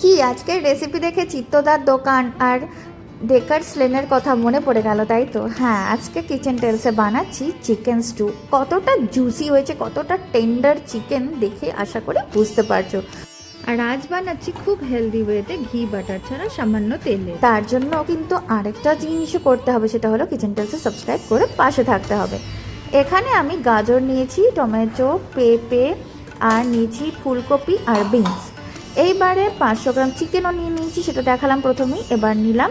কি? আজকের রেসিপি দেখে চিত্তদার দোকান আর ডেকার স্লেনের কথা মনে পড়ে গেল তাই তো? হ্যাঁ আজকে কিচেন টেলসে বানাচ্ছি চিকেন স্টু কতটা জুসি হয়েছে কতটা টেন্ডার চিকেন দেখে আশা করে বুঝতে পারছ। আর আজ বানাচ্ছি খুব হেলদি ওয়েতে ঘি বাটার ছাড়া সামান্য তেলে। তার জন্য কিন্তু আরেকটা জিনিসও করতে হবে সেটা হলো কিচেন টেলসে সাবস্ক্রাইব করে পাশে থাকতে হবে। এখানে আমি গাজর নিয়েছি টমেটো পেঁপে আর নিয়েছি ফুলকপি আর বিনস এইবারে পাঁচশো গ্রাম চিকেনও নিয়ে নিয়েছি, সেটা দেখালাম প্রথমেই। এবার নিলাম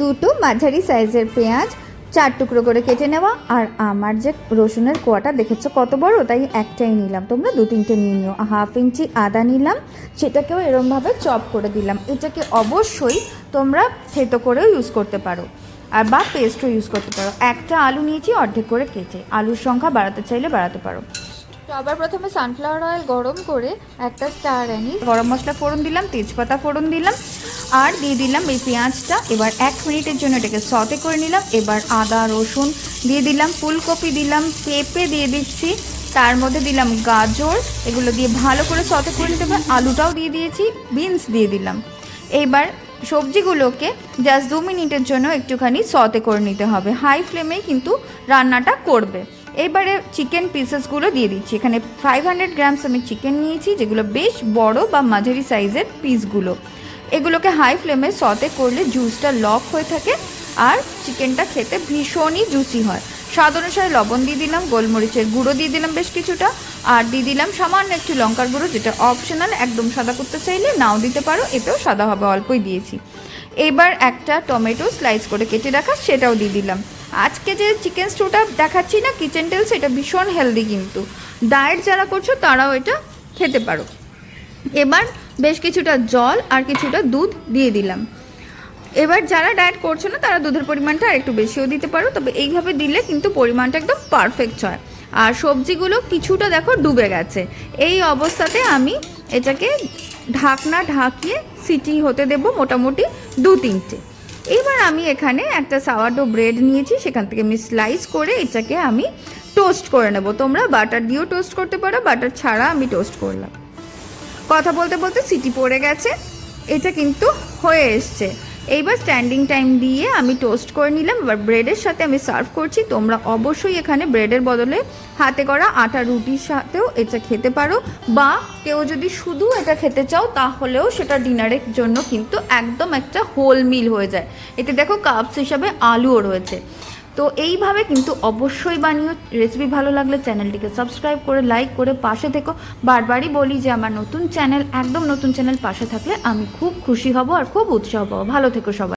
দুটো মাঝারি সাইজের পেঁয়াজ, চার টুকরো করে কেটে নেওয়া। আর আমার যে রসুনের কোয়াটা, দেখেছ কত বড়? তাই একটাই নিলাম। তোমরা দু তিনটে নিয়ে নিও। হাফ ইঞ্চি আদা নিলাম, সেটাকেও এরমভাবে চপ করে দিলাম। এটাকে অবশ্যই তোমরা থেতো করেও ইউজ করতে পারো। আর বা পেস্টও ইউজ করতে পারো। একটা আলু নিয়েছি, অর্ধেক করে কেটে। আলুর সংখ্যা বাড়াতে চাইলে বাড়াতে পারো। সবার প্রথমে সানফ্লাওয়ার অয়েল গরম করে একটা স্টার আনি গরম মশলা ফোড়ন দিলাম, তেজপাতা ফোড়ন দিলাম, আর দিয়ে দিলাম এই পেঁয়াজটা। এবার এক মিনিটের জন্য এটাকে সতে করে নিলাম। এবার আদা, রসুন দিয়ে দিলাম, ফুলকপি দিলাম, পেঁপে দিয়ে দিচ্ছি, তার মধ্যে দিলাম গাজর, এগুলো দিয়ে ভালো করে সতে করে নিতে হবে। আলুটাও দিয়ে দিয়েছি বিনস দিয়ে দিলাম। এইবার সবজিগুলোকে জাস্ট দু মিনিটের জন্য একটুখানি সতে করে নিতে হবে। হাই ফ্লেমেই কিন্তু রান্নাটা করবে। এবারে চিকেন পিসেসগুলো দিয়ে দিচ্ছি। এখানে ফাইভ হান্ড্রেড গ্রামস আমি চিকেন নিয়েছি, যেগুলো বেশ বড় বা মাঝারি সাইজের পিসগুলো এগুলোকে হাই ফ্লেমে সতে করলে জুসটা লক হয়ে থাকে আর চিকেনটা খেতে ভীষণই জুসি হয়। স্বাদ অনুসারে লবণ দিয়ে দিলাম, গোলমরিচের গুঁড়ো দিয়ে দিলাম বেশ কিছুটা, আর দিয়ে দিলাম সামান্য একটু লঙ্কার গুঁড়ো, যেটা অপশনাল একদম সাদা করতে চাইলে নাও দিতে পারো, এতেও সাদা হবে, অল্পই দিয়েছি। এবার একটা টমেটো স্লাইস করে কেটে রাখা, সেটাও দিয়ে দিলাম। আজকে যে চিকেন স্টুটা দেখাচ্ছি না কিচেন টেলস এটা ভীষণ হেলদি কিন্তু। ডায়েট যারা করছ, তারাও এটা খেতে পারো। এবার বেশ কিছুটা জল আর কিছুটা দুধ দিয়ে দিলাম। এবার যারা ডায়েট করছ না, তারা দুধের পরিমাণটা আর একটু বেশিও দিতে পারো, তবে এইভাবে দিলে কিন্তু পরিমাণটা একদম পারফেক্ট হয়। আর সবজিগুলো কিছুটা দেখো ডুবে গেছে। এই অবস্থাতে আমি এটাকে ঢাকনা ঢাকিয়ে সিটি হতে দেব মোটামুটি দু তিনটে। এবার আমি এখানে একটা সাওয়াডো ব্রেড নিয়েছি, সেখান থেকে আমি স্লাইস করে এটাকে আমি টোস্ট করে নেব। তোমরা বাটার দিয়েও টোস্ট করতে পারো বাটার ছাড়া আমি টোস্ট করলাম। কথা বলতে বলতে সিটি পড়ে গেছে, এটা কিন্তু হয়ে এসছে। এইবার স্ট্যান্ডিং টাইম দিয়ে আমি টোস্ট করে নিলাম। এবার ব্রেডের সাথে আমি সার্ভ করছি। তোমরা অবশ্যই এখানে ব্রেডের বদলে হাতে করা আটা রুটির সাথেও এটা খেতে পারো। বা কেউ যদি শুধু এটা খেতে চাও, তাহলেও সেটা ডিনারের জন্য কিন্তু একদম একটা হোল মিল হয়ে যায়। এতে দেখো কাপস হিসাবে আলুও রয়েছে। তো এইভাবে কিন্তু অবশ্যই বানিও। রেসিপি ভালো লাগলে চ্যানেলটিকে সাবস্ক্রাইব করে লাইক করে পাশে থেকো। বারবারই বলি যে আমার নতুন চ্যানেল একদম নতুন চ্যানেল পাশে থাকলে আমি খুব খুশি হব আর খুব উৎসাহ পাবো। ভালো থেকো সবাই।